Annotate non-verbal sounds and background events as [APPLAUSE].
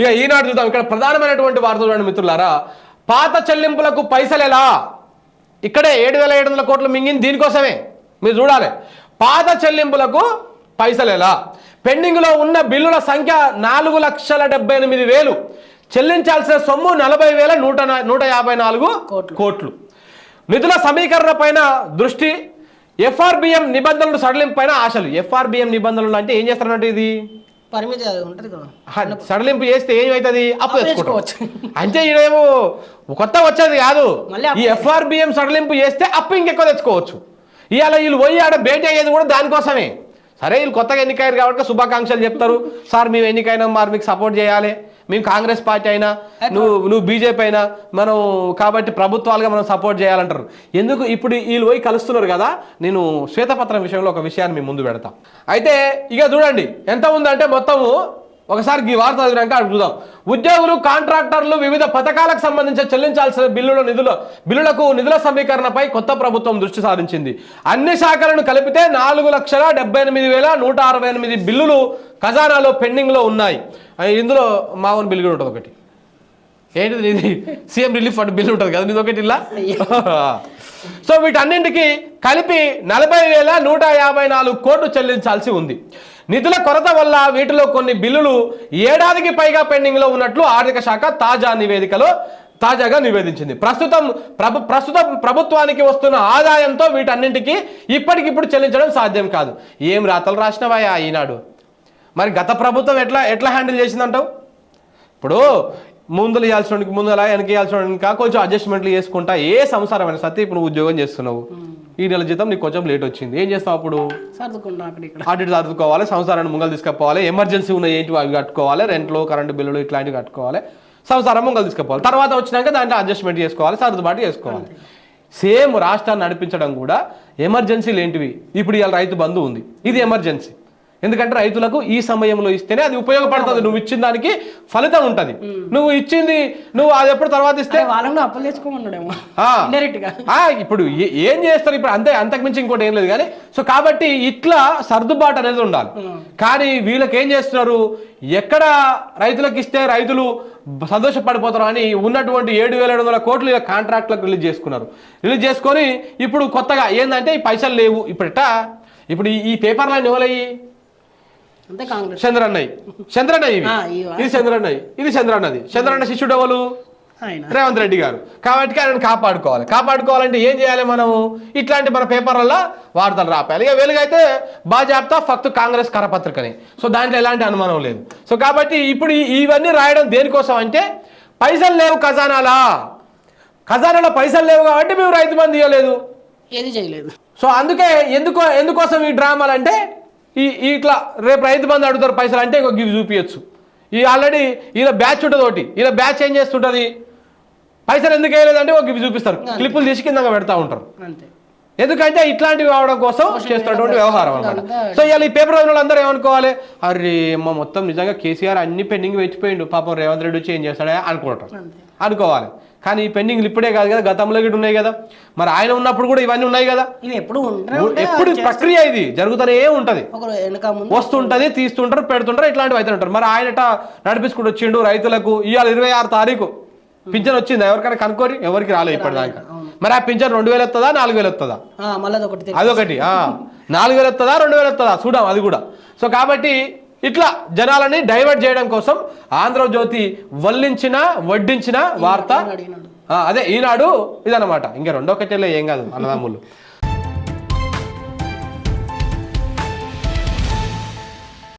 ఇక ఈనాడు చూద్దాం. ఇక్కడ ప్రధానమైనటువంటి వార్త చూడండి మిత్రులారా. పాత చెల్లింపులకు పైసలు ఎలా? ఇక్కడే ఏడు వేల ఏడు వందల కోట్లు మింగింది దీనికోసమే. మీరు చూడాలి. పాత చెల్లింపులకు పైసలు ఎలా? పెండింగ్లో ఉన్న బిల్లుల సంఖ్య నాలుగు లక్షల డెబ్బై ఎనిమిది వేలు. చెల్లించాల్సిన సొమ్ము నలభై వేల నూట నూట యాభై నాలుగు కోట్లు. కోట్లు. నిధుల సమీకరణ పైన దృష్టి. ఎఫ్ఆర్బిఎం నిబంధనలు సడలింపు పైన ఆశలు. ఎఫ్ఆర్బిఎం నిబంధనలు అంటే ఏం చేస్తారంటే ఇది? పరిమితి అది ఉంటది కదా. హ, సడలింపు చేస్తే ఏమవుతుంది అప్పు తెచ్చుకోవచ్చు. అంటే ఈడేమో కొత్త వచ్చేది కాదు. ఈ ఎఫ్ఆర్బిఎం సడలింపు చేస్తే అప్పు ఇంకెక్కువ తెచ్చుకోవచ్చు. ఇవాళ వీళ్ళు పోయి ఆడ భేటీ అయ్యేది కూడా దానికోసమే. సరే వీళ్ళు కొత్తగా ఎన్నికయ్యారు కాబట్టి శుభాకాంక్షలు చెప్తారు. సార్ మేము ఎన్నికైనా మరి మీకు సపోర్ట్ చేయాలి. మేము కాంగ్రెస్ పార్టీ అయినా నువ్వు నువ్వు బీజేపీ అయినా మనం కాబట్టి ప్రభుత్వాలుగా మనం సపోర్ట్ చేయాలంటారు. ఎందుకు ఇప్పుడు వీళ్ళు పోయి కలుస్తున్నారు కదా నేను శ్వేతపత్రం విషయంలో ఒక విషయాన్ని మీ ముందు పెడతా. అయితే ఇక చూడండి ఎంత ఉందంటే మొత్తము ఒకసారి ఈ వార్త చదివినాక అడుగుదాం ఉద్యోగులు కాంట్రాక్టర్లు వివిధ పథకాలకు సంబంధించి చెల్లించాల్సిన బిల్లుల నిధుల బిల్లులకు నిధుల సమీకరణపై కొత్త ప్రభుత్వం దృష్టి సారించింది. అన్ని శాఖలను కలిపితే నాలుగు లక్షల డెబ్బై ఎనిమిది వేల నూట అరవై ఎనిమిది బిల్లులు ఖజానాలో పెండింగ్లో ఉన్నాయి. ఇందులో మావన్ బిల్ కూడా ఉంటుంది ఒకటి. ఏంటిది ఇది? సీఎం రిలీఫ్ ఫండ్ బిల్ ఉంటుంది కదా నీది ఒకటి ఇలా [LAUGHS] సో వీటన్నింటికి కలిపి నలభై వేల నూట యాభై నాలుగు కోట్లు చెల్లించాల్సి ఉంది. నిధుల కొరత వల్ల వీటిలో కొన్ని బిల్లులు ఏడాదికి పైగా పెండింగ్లో ఉన్నట్లు ఆర్థిక శాఖ తాజా నివేదికలో తాజాగా నివేదించింది. ప్రస్తుతం ప్రభు ప్రస్తుతం ప్రభుత్వానికి వస్తున్న ఆదాయంతో వీటన్నింటికి ఇప్పటికిప్పుడు చెల్లించడం సాధ్యం కాదు. ఏం రాతలు రాసినవాయా ఈనాడు? మరి గత ప్రభుత్వం ఎట్లా ఎట్లా హ్యాండిల్ చేసిందంటావు? ఇప్పుడు ముందులు ఇవ్వాల్సిన ముందల వెనక ఇవ్వాల్సిన కొంచెం అడ్జస్ట్మెంట్లు చేసుకుంటా ఏ సంసారమైన సత్య ఇప్పుడు నువ్వు ఉద్యోగం చేస్తున్నావు. ఈ నెల జీతం నీకు కొంచెం లేట్ వచ్చింది. ఏం చేస్తావు అప్పుడు? ఆడిట్ సర్దుకోవాలి సంసారాన్ని ముంగలు తీసుకుపోవాలి ఎమర్జెన్సీ ఉన్న ఏంటి అవి కట్టుకోవాలి రెంట్లు కరెంటు బిల్లులు ఇట్లాంటివి కట్టుకోవాలి సంసారం ముంగలు తీసుకుపోవాలి. తర్వాత వచ్చినాక దాంట్లో అడ్జస్ట్మెంట్ చేసుకోవాలి సర్దుబాటు చేసుకోవాలి. సేమ్ రాష్ట్రాన్ని నడిపించడం కూడా ఎమర్జెన్సీలు ఏంటివి? ఇప్పుడు ఇవాళ రైతు బంధు ఉంది. ఇది ఎమర్జెన్సీ. ఎందుకంటే రైతులకు ఈ సమయంలో ఇస్తేనే అది ఉపయోగపడుతుంది. నువ్వు ఇచ్చిన దానికి ఫలితం ఉంటుంది. నువ్వు ఇచ్చింది నువ్వు అది ఎప్పుడు తర్వాత ఇస్తే? వాళ్ళని అప్పులు తెచ్చుకోమన్నాడేమో. ఇప్పుడు ఏ- చేస్తారు ఇప్పుడు? అంతే అంతకుమించి ఇంకోటి ఏం లేదు కానీ సో కాబట్టి ఇట్లా సర్దుబాటు అనేది ఉండాలి. కానీ వీళ్ళకి ఏం చేస్తున్నారు? ఎక్కడ రైతులకు ఇస్తే రైతులు సంతోషపడిపోతారు అని ఉన్నటువంటి ఏడు వేల ఏడు వందల కోట్లు ఇలా కాంట్రాక్ట్లకు రిలీజ్ చేసుకున్నారు. రిలీజ్ చేసుకొని ఇప్పుడు కొత్తగా ఏంటంటే ఈ పైసలు లేవు. ఇప్పుడు ఇప్పుడు ఈ- పేపర్లన్నీ కాంగ్రెస్ చంద్రన్నయ్య. చంద్రన్నయ్య? ఇది చంద్రన్నయ్య. ఇది చంద్రన్నది. చంద్రన్న శిష్యుడు ఎవరు? రేవంత్ రెడ్డి గారు. కాబట్టి ఆయన కాపాడుకోవాలి. కాపాడుకోవాలంటే ఏం చేయాలి మనము? ఇట్లాంటి మన పేపర్లలో వార్తలు రాపాలి. ఇక వెలుగైతే బాజాప్తా ఫక్త్ కాంగ్రెస్ కరపత్రికని. సో దాంట్లో ఎలాంటి అనుమానం లేదు. సో కాబట్టి ఇప్పుడు ఇవన్నీ రాయడం దేనికోసం అంటే పైసలు లేవు ఖజానాలా? ఖజానాలో పైసలు లేవు కాబట్టి మేము రైతు బంధు ఇవ్వలేదు ఏది చేయలేదు. సో అందుకే ఎందుకో ఎందుకోసం ఈ డ్రామాలు అంటే ఈ ఇట్లా రేపు రైతు బంధు అడుగుతారు పైసలు అంటే ఇంకో గివి చూపించచ్చు ఈ ఆల్రెడీ ఇలా బ్యాచ్ ఉంటుంది ఒకటి. ఇలా బ్యాచ్ ఏం చేస్తుంటుంది? పైసలు ఎందుకు వేయలేదంటే ఒక గివి చూపిస్తారు. క్లిప్పులు తీసి కింద పెడతా ఉంటారు. ఎందుకంటే ఇట్లాంటివి అవడం కోసం చేస్తున్నటువంటి వ్యవహారం అనమాట సో ఇవాళ ఈ పేపర్ చదివిన అందరూ ఏమనుకోవాలి? అరే మా మొత్తం నిజంగా కేసీఆర్ అన్ని పెండింగ్ పెట్టిపోయిండు. పాపం రేవంత్ రెడ్డి వచ్చి ఏం చేస్తాడా అనుకుంటారు. అనుకోవాలి కానీ ఈ పెండింగ్లు ఇప్పుడే కాదు కదా గతంలో కూడా ఉన్నాయి కదా. మరి ఆయన ఉన్నప్పుడు కూడా ఇవన్నీ ఉన్నాయి కదా. ఎప్పుడు ప్రక్రియ ఇది జరుగుతూనే ఉంటది. వస్తుంటది తీస్తుంటారు పెడుతుంటారు ఇట్లాంటివి అయితే ఉంటారు. మరి ఆయన నడిపించుకుంటూ వచ్చిండు రైతులకు ఇవాళ ఇరవై ఆరు తారీఖు పింఛన్ వచ్చింది? ఎవరికైనా కనుక్కోరి ఎవరికి రాలేదు ఇప్పటిదాకా. మరి ఆ పింఛన్ రెండు వేలు వస్తుందా నాలుగు వేలు వస్తుందా? అదొకటి. నాలుగు వేలు వస్తుందా రెండు వేలు వస్తుందా? చూద్దాం అది కూడా. సో కాబట్టి ఇట్లా జనాలని డైవర్ట్ చేయడం కోసం ఆంధ్రజ్యోతి వల్లించిన వడ్డించిన వార్త. అదే ఈనాడు ఇదన్నమాట. ఇంకా రెండో కట్టెలో ఏం కాదు అన్నదమ్ములు.